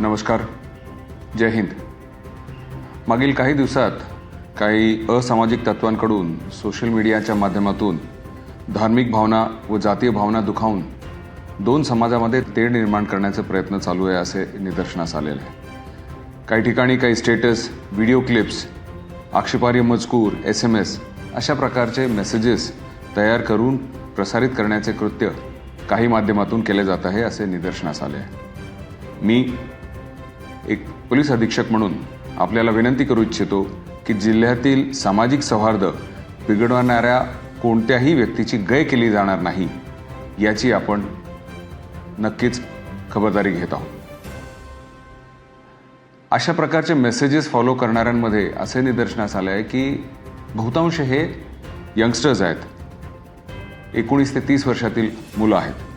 नमस्कार. जय हिंद. मागील काही दिवसात काही असामाजिक तत्वांकडून सोशल मीडियाच्या माध्यमातून धार्मिक भावना व जातीय भावना दुखावून दोन समाजामध्ये तेढ निर्माण करण्याचे प्रयत्न चालू आहे असे निदर्शनास आलेले आहे. काही ठिकाणी काही स्टेटस व्हिडिओ क्लिप्स आक्षेपार्य मजकूर एस एम एस अशा प्रकारचे मेसेजेस तयार करून प्रसारित करण्याचे कृत्य काही माध्यमातून केले जात आहे असे निदर्शनास आले आहे. मी एक पोलीस अधीक्षक म्हणून आपल्याला विनंती करू इच्छितो की जिल्ह्यातील सामाजिक सौहार्द बिघडवणाऱ्या कोणत्याही व्यक्तीची गय केली जाणार नाही याची आपण नक्कीच खबरदारी घेत आहोत. अशा प्रकारचे मेसेजेस फॉलो करणाऱ्यांमध्ये असे निदर्शनास आले आहे की बहुतांश हे यंगस्टर्स आहेत. एकोणीस ते तीस वर्षातील मुलं आहेत.